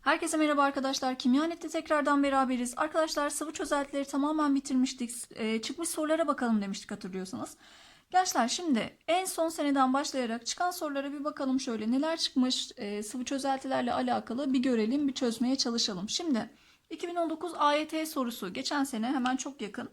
Herkese merhaba arkadaşlar. Kimyanet'te tekrardan beraberiz. Arkadaşlar sıvı çözeltileri tamamen bitirmiştik. Ee, çıkmış sorulara bakalım demiştik hatırlıyorsanız. Gençler şimdi en son seneden başlayarak çıkan sorulara bir bakalım şöyle. Neler çıkmış e, sıvı çözeltilerle alakalı bir görelim, bir çözmeye çalışalım. Şimdi 2019 AYT sorusu geçen sene hemen çok yakın.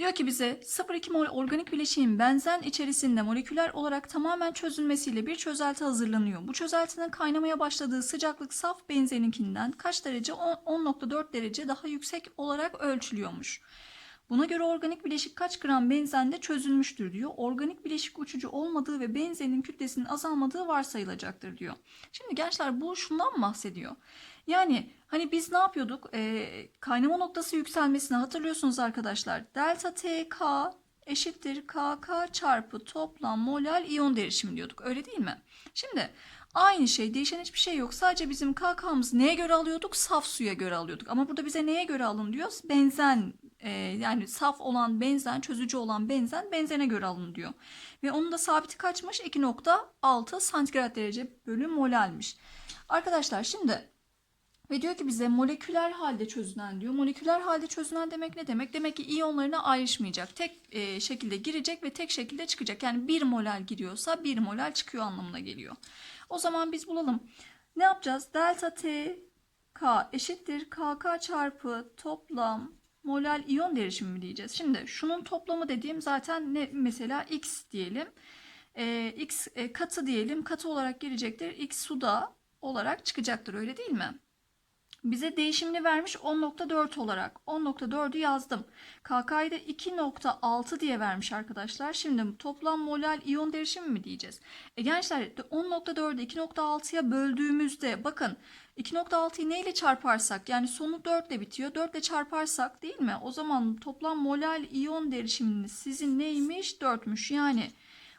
Diyor ki bize 0,2 mol organik bileşiğin benzen içerisinde moleküler olarak tamamen çözülmesiyle bir çözelti hazırlanıyor. Bu çözeltinin kaynamaya başladığı sıcaklık saf benzeninkinden kaç derece? 10 10.4 derece daha yüksek olarak ölçülüyormuş. Buna göre organik bileşik kaç gram benzende çözülmüştür diyor. Organik bileşik uçucu olmadığı ve benzenin kütlesinin azalmadığı varsayılacaktır diyor. Şimdi gençler bu şundan bahsediyor? Yani hani biz ne yapıyorduk? Ee, kaynama noktası yükselmesini hatırlıyorsunuz arkadaşlar. Delta TK eşittir KK çarpı toplam molal iyon derişimi diyorduk. Öyle değil mi? Şimdi aynı şey değişen hiçbir şey yok. Sadece bizim KK'mızı neye göre alıyorduk? Saf suya göre alıyorduk. Ama burada bize neye göre alın diyor? Benzen e, yani saf olan benzen, çözücü olan benzen benzene göre alın diyor. Ve onun da sabiti kaçmış? 2.6 santigrat derece bölü molalmiş. Arkadaşlar şimdi ve diyor ki bize moleküler halde çözünen diyor. Moleküler halde çözünen demek ne demek? Demek ki iyonlarına ayrışmayacak. Tek e, şekilde girecek ve tek şekilde çıkacak. Yani 1 molal giriyorsa 1 molal çıkıyor anlamına geliyor. O zaman biz bulalım. Ne yapacağız? Delta T K eşittir KK çarpı toplam molal iyon derişimi mi diyeceğiz? Şimdi şunun toplamı dediğim zaten ne mesela X diyelim. E, X e, katı diyelim. Katı olarak gelecektir. X suda olarak çıkacaktır öyle değil mi? Bize değişimini vermiş 10.4 olarak. 10.4'ü yazdım. KK'yı da 2.6 diye vermiş arkadaşlar. Şimdi toplam molal iyon derişimi mi diyeceğiz? E gençler 10.4'ü 2.6'ya böldüğümüzde bakın 2.6'yı neyle çarparsak yani sonu 4 ile bitiyor. 4 ile çarparsak değil mi? O zaman toplam molal iyon derişiminiz sizin neymiş? 4'müş. Yani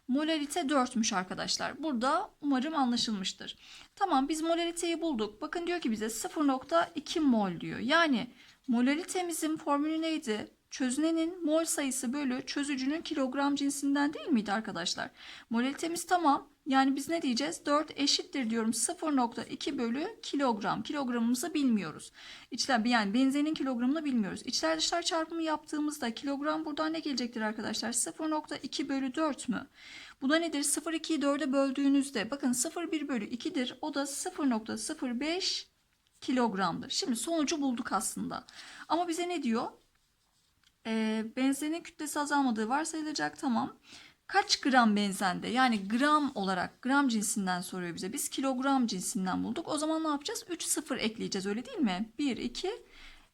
Molalite 4'müş arkadaşlar. Burada umarım anlaşılmıştır. Tamam biz molaliteyi bulduk. Bakın diyor ki bize 0.2 mol diyor. Yani molalitemizin formülü neydi? Çözünenin mol sayısı bölü çözücünün kilogram cinsinden değil miydi arkadaşlar? Molalitemiz tamam. Yani biz ne diyeceğiz? 4 eşittir diyorum 0.2 bölü kilogram. Kilogramımızı bilmiyoruz. İçler yani benzenin kilogramını bilmiyoruz. İçler dışlar çarpımı yaptığımızda kilogram buradan ne gelecektir arkadaşlar? 0.2 bölü 4 mü? Bu da nedir? 0.2'yi 4'e böldüğünüzde bakın 0.1 bölü 2'dir. O da 0.05 kilogramdır. Şimdi sonucu bulduk aslında. Ama bize ne diyor? Ee, benzenin kütlesi azalmadığı varsayılacak tamam. Kaç gram benzende yani gram olarak gram cinsinden soruyor bize. Biz kilogram cinsinden bulduk. O zaman ne yapacağız? 3 sıfır ekleyeceğiz öyle değil mi? 1, 2,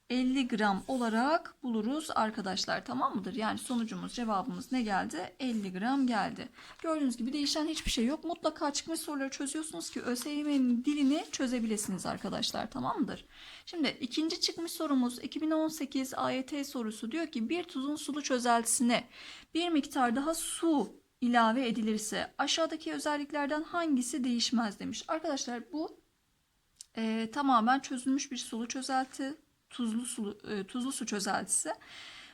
50 gram olarak buluruz arkadaşlar tamam mıdır? Yani sonucumuz cevabımız ne geldi? 50 gram geldi. Gördüğünüz gibi değişen hiçbir şey yok. Mutlaka çıkmış soruları çözüyorsunuz ki ÖSYM'nin dilini çözebilirsiniz arkadaşlar tamam mıdır? Şimdi ikinci çıkmış sorumuz 2018 AYT sorusu diyor ki bir tuzun sulu çözeltisine bir miktar daha su ilave edilirse aşağıdaki özelliklerden hangisi değişmez demiş. Arkadaşlar bu e, tamamen çözülmüş bir sulu çözelti tuzlu su, e, tuzlu su çözeltisi.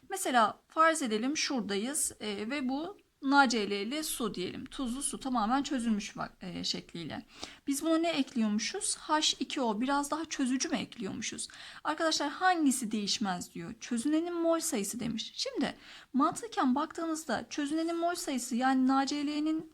Mesela farz edelim şuradayız e, ve bu NaCl'li su diyelim. Tuzlu su tamamen çözülmüş e, şekliyle. Biz buna ne ekliyormuşuz? H2O biraz daha çözücü mü ekliyormuşuz? Arkadaşlar hangisi değişmez diyor. Çözünenin mol sayısı demiş. Şimdi mantıken baktığınızda çözünenin mol sayısı yani NaCl'nin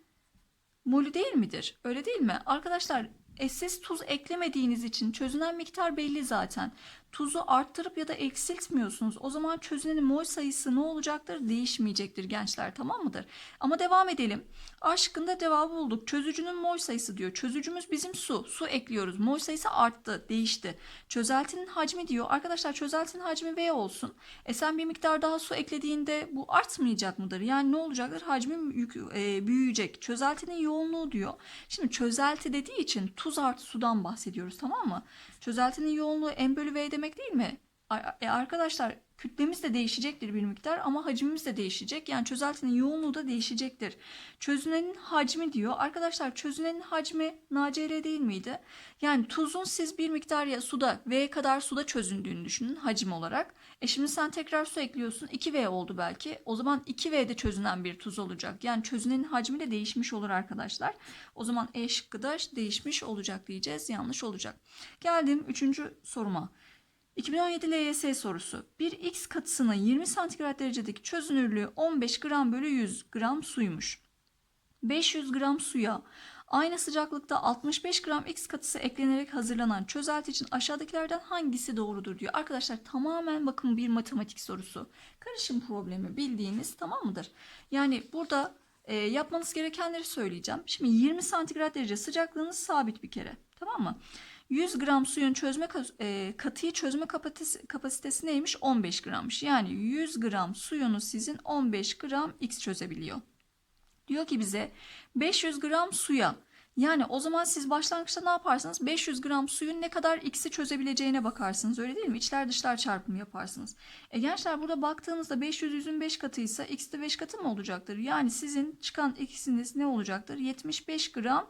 molü değil midir? Öyle değil mi? Arkadaşlar siz tuz eklemediğiniz için çözünen miktar belli zaten. Tuzu arttırıp ya da eksiltmiyorsunuz. O zaman çözünenin mol sayısı ne olacaktır? Değişmeyecektir gençler tamam mıdır? Ama devam edelim. A şıkkında cevabı bulduk. Çözücünün mol sayısı diyor. Çözücümüz bizim su. Su ekliyoruz. Mol sayısı arttı, değişti. Çözeltinin hacmi diyor. Arkadaşlar çözeltinin hacmi V olsun. E sen bir miktar daha su eklediğinde bu artmayacak mıdır? Yani ne olacaktır? Hacmi yük, e, büyüyecek. Çözeltinin yoğunluğu diyor. Şimdi çözelti dediği için tuz artı sudan bahsediyoruz tamam mı? Çözeltinin yoğunluğu M bölü V demek değil mi? E, arkadaşlar kütlemiz de değişecektir bir miktar ama hacmimiz de değişecek. Yani çözeltinin yoğunluğu da değişecektir. Çözünenin hacmi diyor. Arkadaşlar çözünenin hacmi NaCl değil miydi? Yani tuzun siz bir miktar ya suda V kadar suda çözündüğünü düşünün hacim olarak. E şimdi sen tekrar su ekliyorsun 2V oldu belki. O zaman 2V'de çözünen bir tuz olacak. Yani çözünenin hacmi de değişmiş olur arkadaşlar. O zaman E şıkkı da değişmiş olacak diyeceğiz. Yanlış olacak. Geldim 3. soruma. 2017 LYS sorusu. Bir X katısının 20 santigrat derecedeki çözünürlüğü 15 gram bölü 100 gram suymuş. 500 gram suya aynı sıcaklıkta 65 gram X katısı eklenerek hazırlanan çözelti için aşağıdakilerden hangisi doğrudur diyor. Arkadaşlar tamamen bakın bir matematik sorusu. Karışım problemi bildiğiniz tamam mıdır? Yani burada e, yapmanız gerekenleri söyleyeceğim. Şimdi 20 santigrat derece sıcaklığınız sabit bir kere. Tamam mı? 100 gram suyun çözme e, katıyı çözme kapasitesi, kapasitesi neymiş? 15 grammış. Yani 100 gram suyunu sizin 15 gram X çözebiliyor. Diyor ki bize 500 gram suya yani o zaman siz başlangıçta ne yaparsınız? 500 gram suyun ne kadar x'i çözebileceğine bakarsınız öyle değil mi? İçler dışlar çarpımı yaparsınız. E gençler burada baktığınızda 500 yüzün 5 katıysa x de 5 katı mı olacaktır? Yani sizin çıkan x'iniz ne olacaktır? 75 gram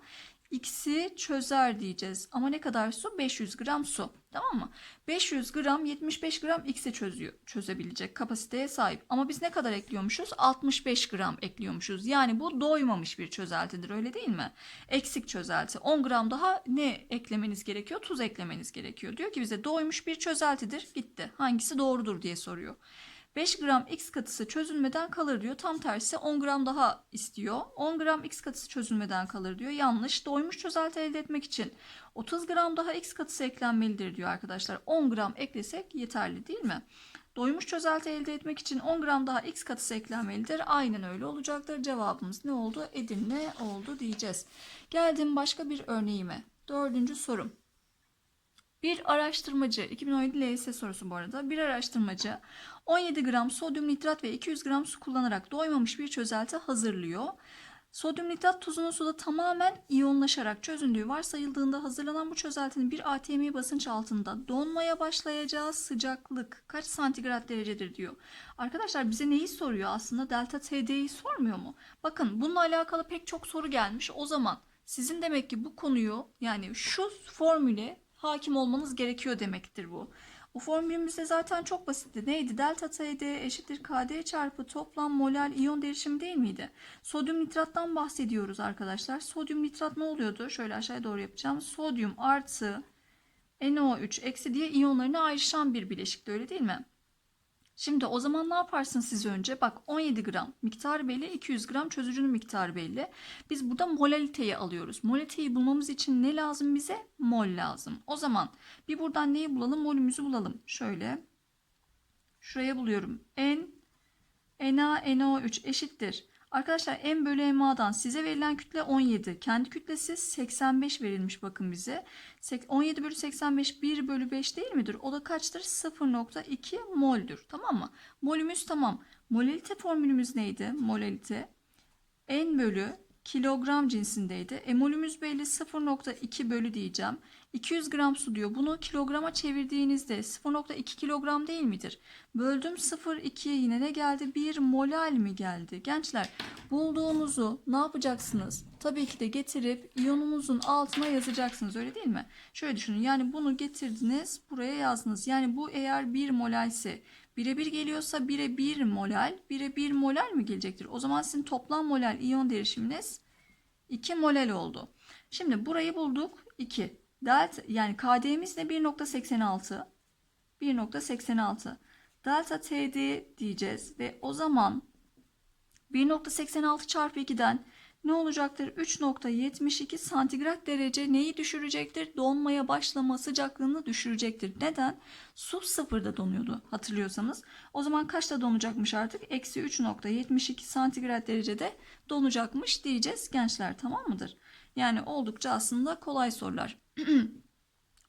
x'i çözer diyeceğiz. Ama ne kadar su? 500 gram su. Tamam mı? 500 gram 75 gram x'i çözüyor, çözebilecek kapasiteye sahip. Ama biz ne kadar ekliyormuşuz? 65 gram ekliyormuşuz. Yani bu doymamış bir çözeltidir öyle değil mi? Eksik çözelti. 10 gram daha ne eklemeniz gerekiyor? Tuz eklemeniz gerekiyor. Diyor ki bize doymuş bir çözeltidir. Gitti. Hangisi doğrudur diye soruyor. 5 gram x katısı çözülmeden kalır diyor. Tam tersi 10 gram daha istiyor. 10 gram x katısı çözülmeden kalır diyor. Yanlış. Doymuş çözelti elde etmek için 30 gram daha x katısı eklenmelidir diyor arkadaşlar. 10 gram eklesek yeterli değil mi? Doymuş çözelti elde etmek için 10 gram daha x katısı eklenmelidir. Aynen öyle olacaktır. Cevabımız ne oldu? Edirne oldu diyeceğiz. Geldim başka bir örneğime. Dördüncü sorum. Bir araştırmacı, 2017 LYS sorusu bu arada. Bir araştırmacı 17 gram sodyum nitrat ve 200 gram su kullanarak doymamış bir çözelti hazırlıyor. Sodyum nitrat tuzunun suda tamamen iyonlaşarak çözündüğü varsayıldığında hazırlanan bu çözeltinin bir atm basınç altında donmaya başlayacağı sıcaklık kaç santigrat derecedir diyor. Arkadaşlar bize neyi soruyor aslında delta TD'yi sormuyor mu? Bakın bununla alakalı pek çok soru gelmiş. O zaman sizin demek ki bu konuyu yani şu formüle hakim olmanız gerekiyor demektir bu. O formülümüz de zaten çok basitti. Neydi? Delta TD eşittir KD çarpı toplam molal iyon derişimi değil miydi? Sodyum nitrattan bahsediyoruz arkadaşlar. Sodyum nitrat ne oluyordu? Şöyle aşağıya doğru yapacağım. Sodyum artı NO3 eksi diye iyonlarını ayrışan bir bileşikti öyle değil mi? Şimdi o zaman ne yaparsın siz önce? Bak 17 gram miktar belli, 200 gram çözücünün miktarı belli. Biz burada molaliteyi alıyoruz. Molaliteyi bulmamız için ne lazım bize? Mol lazım. O zaman bir buradan neyi bulalım? Molümüzü bulalım. Şöyle. Şuraya buluyorum. N, Na, NO3 eşittir. Arkadaşlar M bölü MA'dan size verilen kütle 17. Kendi kütlesi 85 verilmiş bakın bize. 17 bölü 85 1 bölü 5 değil midir? O da kaçtır? 0.2 moldür. Tamam mı? Molümüz tamam. Molalite formülümüz neydi? Molalite N bölü kilogram cinsindeydi. E molümüz belli 0.2 bölü diyeceğim. 200 gram su diyor. Bunu kilograma çevirdiğinizde 0.2 kilogram değil midir? Böldüm 0.2'ye yine ne geldi? 1 molal mi geldi? Gençler bulduğunuzu ne yapacaksınız? Tabii ki de getirip iyonunuzun altına yazacaksınız öyle değil mi? Şöyle düşünün yani bunu getirdiniz buraya yazdınız. Yani bu eğer 1 molalse 1'e 1 geliyorsa 1'e 1 molal 1'e 1 molal mi gelecektir? O zaman sizin toplam molal iyon derişiminiz 2 molal oldu. Şimdi burayı bulduk 2. Delta yani KD'miz de 1.86. 1.86. Delta TD diyeceğiz ve o zaman 1.86 çarpı 2'den ne olacaktır? 3.72 santigrat derece neyi düşürecektir? Donmaya başlama sıcaklığını düşürecektir. Neden? Su sıfırda donuyordu hatırlıyorsanız. O zaman kaçta donacakmış artık? Eksi 3.72 santigrat derecede donacakmış diyeceğiz gençler tamam mıdır? Yani oldukça aslında kolay sorular.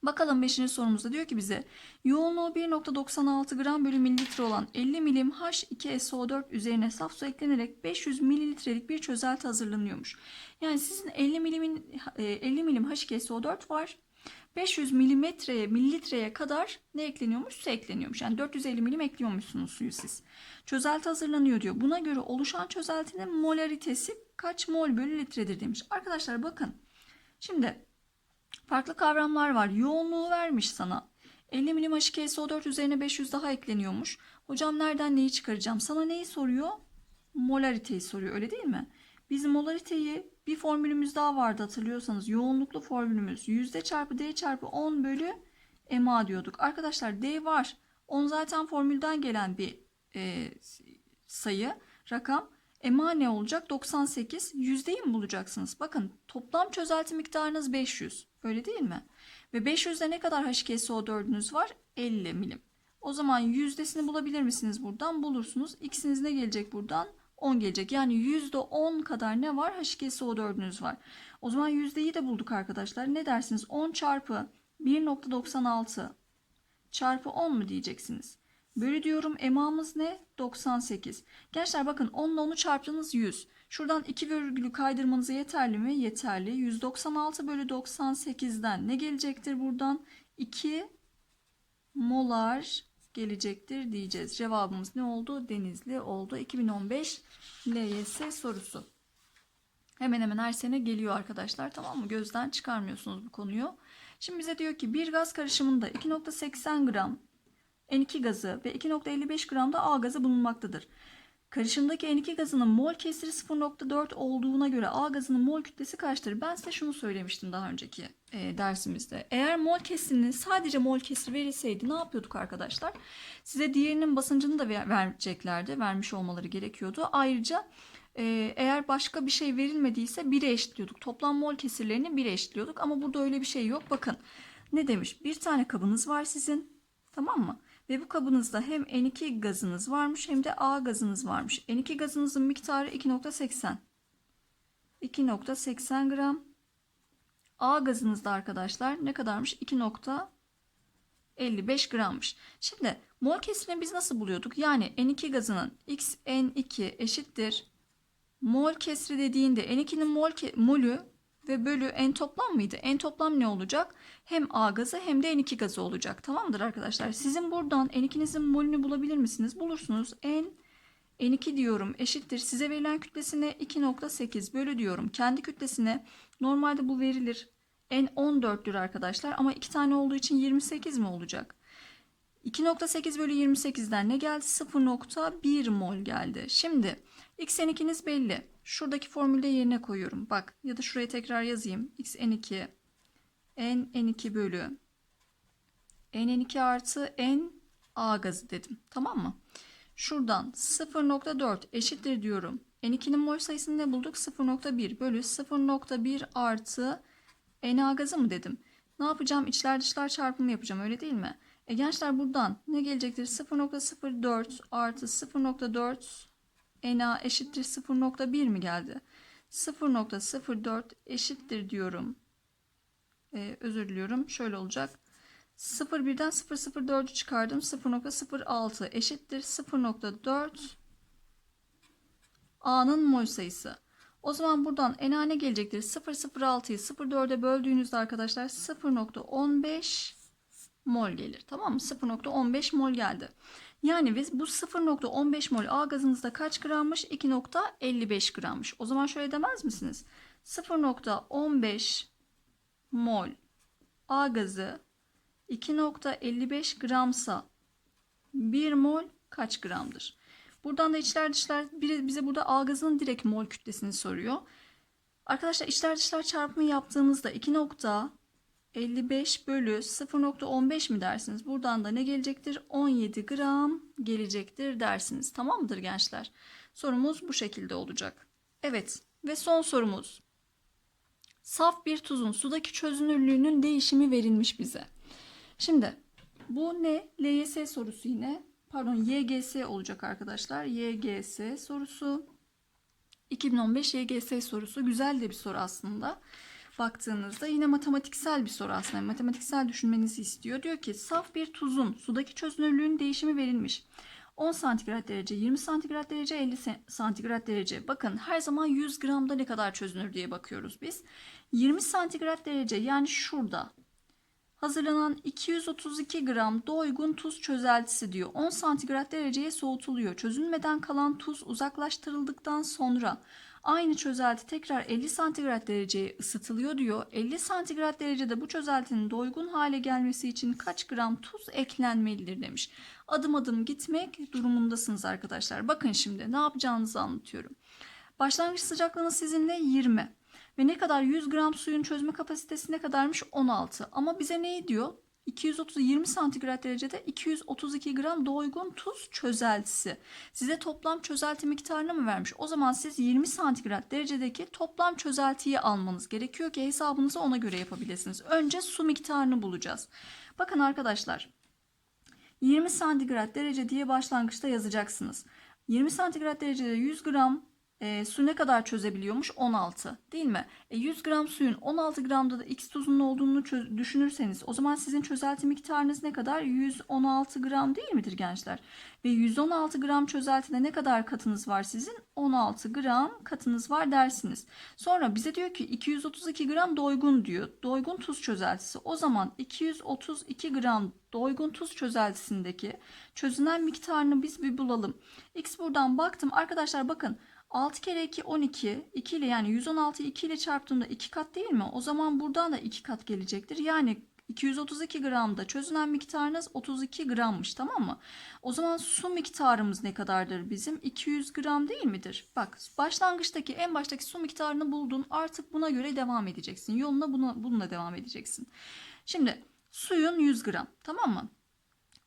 Bakalım 5. sorumuzda diyor ki bize yoğunluğu 1.96 gram bölü mililitre olan 50 milim H2SO4 üzerine saf su eklenerek 500 mililitrelik bir çözelti hazırlanıyormuş. Yani sizin 50 milimin 50 milim H2SO4 var. 500 milimetreye, mililitreye kadar ne ekleniyormuş? Su ekleniyormuş. Yani 450 milim ekliyormuşsunuz suyu siz. Çözelti hazırlanıyor diyor. Buna göre oluşan çözeltinin molaritesi kaç mol bölü litredir demiş. Arkadaşlar bakın. Şimdi farklı kavramlar var. Yoğunluğu vermiş sana. 50 milim H2SO4 üzerine 500 daha ekleniyormuş. Hocam nereden neyi çıkaracağım? Sana neyi soruyor? Molariteyi soruyor öyle değil mi? Biz molariteyi bir formülümüz daha vardı hatırlıyorsanız. Yoğunluklu formülümüz yüzde çarpı D çarpı 10 bölü MA diyorduk. Arkadaşlar D var. 10 zaten formülden gelen bir e, sayı, rakam. MA ne olacak? 98. Yüzdeyi mi bulacaksınız? Bakın toplam çözelti miktarınız 500. Öyle değil mi? Ve 500'de ne kadar H2SO4'ünüz var? 50 milim. O zaman yüzdesini bulabilir misiniz buradan? Bulursunuz. X'iniz ne gelecek buradan? 10 gelecek. Yani %10 kadar ne var? H2SO4'ünüz var. O zaman yüzdeyi de bulduk arkadaşlar. Ne dersiniz? 10 çarpı 1.96 çarpı 10 mu diyeceksiniz? Bölü diyorum emamız ne? 98. Gençler bakın 10 ile 10'u çarptığınız 100. Şuradan 2 virgülü kaydırmanıza yeterli mi? Yeterli. 196 bölü 98'den ne gelecektir buradan? 2 molar gelecektir diyeceğiz. Cevabımız ne oldu? Denizli oldu. 2015 LYS sorusu. Hemen hemen her sene geliyor arkadaşlar. Tamam mı? Gözden çıkarmıyorsunuz bu konuyu. Şimdi bize diyor ki bir gaz karışımında 2.80 gram N2 gazı ve 2.55 gram da A gazı bulunmaktadır. Karışımdaki N2 gazının mol kesiri 0.4 olduğuna göre A gazının mol kütlesi kaçtır? Ben size şunu söylemiştim daha önceki e, dersimizde. Eğer mol kesrini sadece mol kesiri verilseydi ne yapıyorduk arkadaşlar? Size diğerinin basıncını da ver- vereceklerdi. Vermiş olmaları gerekiyordu. Ayrıca e, eğer başka bir şey verilmediyse 1'e eşitliyorduk. Toplam mol kesirlerini 1'e eşitliyorduk. Ama burada öyle bir şey yok. Bakın ne demiş? Bir tane kabınız var sizin. Tamam mı? Ve bu kabınızda hem N2 gazınız varmış hem de A gazınız varmış. N2 gazınızın miktarı 2.80. 2.80 gram. A gazınızda arkadaşlar ne kadarmış? 2.55 grammış. Şimdi mol kesirini biz nasıl buluyorduk? Yani N2 gazının XN2 eşittir. Mol kesri dediğinde N2'nin mol molü ve bölü n toplam mıydı? N toplam ne olacak? Hem A gazı hem de N2 gazı olacak. Tamamdır arkadaşlar. Sizin buradan N2'nizin molünü bulabilir misiniz? Bulursunuz. N N2 diyorum eşittir. Size verilen kütlesine 2.8 bölü diyorum. Kendi kütlesine normalde bu verilir. N 14'tür arkadaşlar ama iki tane olduğu için 28 mi olacak? 2.8 bölü 28'den ne geldi? 0.1 mol geldi. Şimdi xn2'niz belli. Şuradaki formülde yerine koyuyorum. Bak ya da şuraya tekrar yazayım. xn2 n n2 bölü n2 artı n a gazı dedim. Tamam mı? Şuradan 0.4 eşittir diyorum. N2'nin mol sayısını ne bulduk? 0.1 bölü 0.1 artı Na gazı mı dedim. Ne yapacağım? İçler dışlar çarpımı yapacağım öyle değil mi? E gençler buradan ne gelecektir? 0.04 artı 0.4 Na eşittir 0.1 mi geldi? 0.04 eşittir diyorum. Ee, özür diliyorum. Şöyle olacak. 0.1'den 0.04'ü çıkardım. 0.06 eşittir 0.4 A'nın mol sayısı. O zaman buradan Na ne gelecektir? 0.06'yı 0.4'e böldüğünüzde arkadaşlar 0.15 mol gelir. Tamam mı? 0.15 mol geldi. Yani biz bu 0.15 mol A gazınızda kaç grammış? 2.55 grammış. O zaman şöyle demez misiniz? 0.15 mol A gazı 2.55 gramsa 1 mol kaç gramdır? Buradan da içler dışlar bize burada A gazının direkt mol kütlesini soruyor. Arkadaşlar içler dışlar çarpımı yaptığımızda 2.55 bölü 0.15 mi dersiniz? Buradan da ne gelecektir? 17 gram gelecektir dersiniz. Tamam mıdır gençler? Sorumuz bu şekilde olacak. Evet ve son sorumuz. Saf bir tuzun sudaki çözünürlüğünün değişimi verilmiş bize. Şimdi bu ne? LYS sorusu yine. Pardon YGS olacak arkadaşlar. YGS sorusu. 2015 YGS sorusu. Güzel de bir soru aslında. Baktığınızda yine matematiksel bir soru aslında. Matematiksel düşünmenizi istiyor. Diyor ki saf bir tuzun sudaki çözünürlüğün değişimi verilmiş. 10 santigrat derece, 20 santigrat derece, 50 santigrat derece. Bakın her zaman 100 gramda ne kadar çözünür diye bakıyoruz biz. 20 santigrat derece yani şurada hazırlanan 232 gram doygun tuz çözeltisi diyor. 10 santigrat dereceye soğutuluyor. Çözülmeden kalan tuz uzaklaştırıldıktan sonra aynı çözelti tekrar 50 santigrat dereceye ısıtılıyor diyor. 50 santigrat derecede bu çözeltinin doygun hale gelmesi için kaç gram tuz eklenmelidir demiş. Adım adım gitmek durumundasınız arkadaşlar. Bakın şimdi ne yapacağınızı anlatıyorum. Başlangıç sıcaklığınız sizinle 20. Ve ne kadar 100 gram suyun çözme kapasitesi ne kadarmış 16. Ama bize neyi diyor? 230 20 santigrat derecede 232 gram doygun tuz çözeltisi. Size toplam çözelti miktarını mı vermiş? O zaman siz 20 santigrat derecedeki toplam çözeltiyi almanız gerekiyor ki hesabınızı ona göre yapabilirsiniz. Önce su miktarını bulacağız. Bakın arkadaşlar 20 santigrat derece diye başlangıçta yazacaksınız. 20 santigrat derecede 100 gram e, su ne kadar çözebiliyormuş? 16 değil mi? E, 100 gram suyun 16 gramda da X tuzunun olduğunu düşünürseniz o zaman sizin çözelti miktarınız ne kadar? 116 gram değil midir gençler? Ve 116 gram çözeltide ne kadar katınız var sizin? 16 gram katınız var dersiniz. Sonra bize diyor ki 232 gram doygun diyor. Doygun tuz çözeltisi. O zaman 232 gram doygun tuz çözeltisindeki çözünen miktarını biz bir bulalım. X buradan baktım. Arkadaşlar bakın 6 kere 2 12. 2 ile yani 116'yı 2 ile çarptığımda 2 kat değil mi? O zaman buradan da 2 kat gelecektir. Yani 232 gramda çözünen miktarınız 32 grammış tamam mı? O zaman su miktarımız ne kadardır bizim? 200 gram değil midir? Bak başlangıçtaki en baştaki su miktarını buldun. Artık buna göre devam edeceksin. Yoluna buna, bununla devam edeceksin. Şimdi suyun 100 gram tamam mı?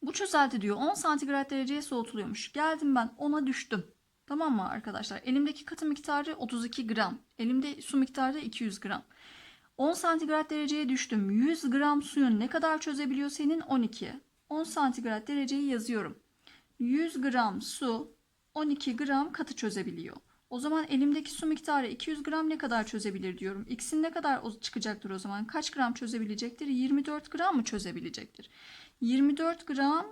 Bu çözelti diyor 10 santigrat dereceye soğutuluyormuş. Geldim ben 10'a düştüm. Tamam mı arkadaşlar? Elimdeki katı miktarı 32 gram. Elimde su miktarı da 200 gram. 10 santigrat dereceye düştüm. 100 gram suyun ne kadar çözebiliyor senin? 12. 10 santigrat dereceyi yazıyorum. 100 gram su 12 gram katı çözebiliyor. O zaman elimdeki su miktarı 200 gram ne kadar çözebilir diyorum. X'in ne kadar çıkacaktır o zaman? Kaç gram çözebilecektir? 24 gram mı çözebilecektir? 24 gram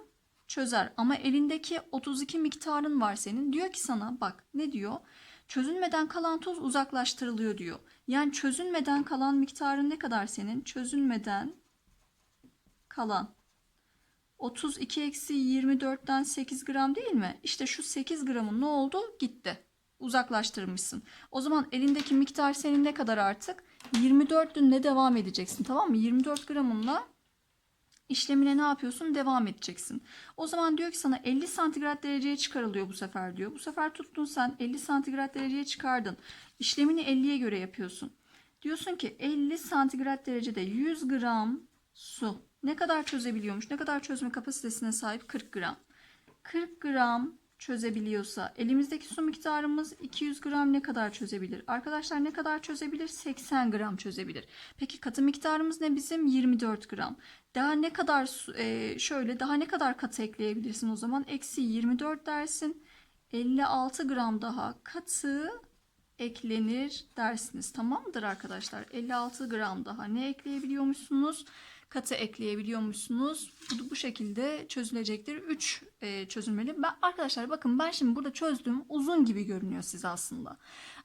çözer ama elindeki 32 miktarın var senin. Diyor ki sana bak ne diyor? Çözülmeden kalan tuz uzaklaştırılıyor diyor. Yani çözülmeden kalan miktarın ne kadar senin? Çözülmeden kalan 32 eksi 24'ten 8 gram değil mi? İşte şu 8 gramın ne oldu? Gitti. Uzaklaştırmışsın. O zaman elindeki miktar senin ne kadar artık? 24 dünle devam edeceksin tamam mı? 24 gramınla işlemine ne yapıyorsun? Devam edeceksin. O zaman diyor ki sana 50 santigrat dereceye çıkarılıyor bu sefer diyor. Bu sefer tuttun sen 50 santigrat dereceye çıkardın. İşlemini 50'ye göre yapıyorsun. Diyorsun ki 50 santigrat derecede 100 gram su ne kadar çözebiliyormuş? Ne kadar çözme kapasitesine sahip? 40 gram. 40 gram çözebiliyorsa elimizdeki su miktarımız 200 gram ne kadar çözebilir? Arkadaşlar ne kadar çözebilir? 80 gram çözebilir. Peki katı miktarımız ne bizim? 24 gram. Daha ne kadar e, şöyle daha ne kadar katı ekleyebilirsin o zaman? Eksi 24 dersin. 56 gram daha katı eklenir dersiniz. Tamam mıdır arkadaşlar? 56 gram daha ne ekleyebiliyormuşsunuz? Katı ekleyebiliyormuşsunuz. Bu, bu şekilde çözülecektir. 3 çözülmeli. Ben, arkadaşlar bakın ben şimdi burada çözdüğüm uzun gibi görünüyor size aslında.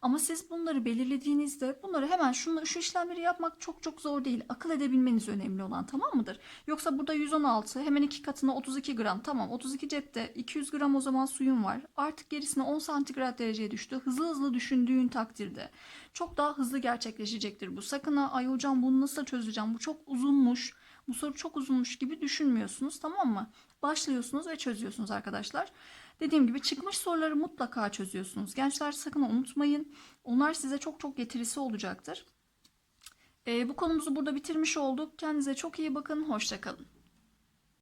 Ama siz bunları belirlediğinizde bunları hemen şunu, şu işlemleri yapmak çok çok zor değil. Akıl edebilmeniz önemli olan tamam mıdır? Yoksa burada 116 hemen iki katına 32 gram. Tamam 32 cepte 200 gram o zaman suyun var. Artık gerisine 10 santigrat dereceye düştü. Hızlı hızlı düşündüğün takdirde çok daha hızlı gerçekleşecektir bu. Sakın ha ay hocam bunu nasıl çözeceğim? Bu çok uzunmuş. Bu soru çok uzunmuş gibi düşünmüyorsunuz tamam mı? Başlıyorsunuz ve çözüyorsunuz arkadaşlar. Dediğim gibi çıkmış soruları mutlaka çözüyorsunuz. Gençler sakın unutmayın. Onlar size çok çok getirisi olacaktır. Ee, bu konumuzu burada bitirmiş olduk. Kendinize çok iyi bakın. Hoşçakalın.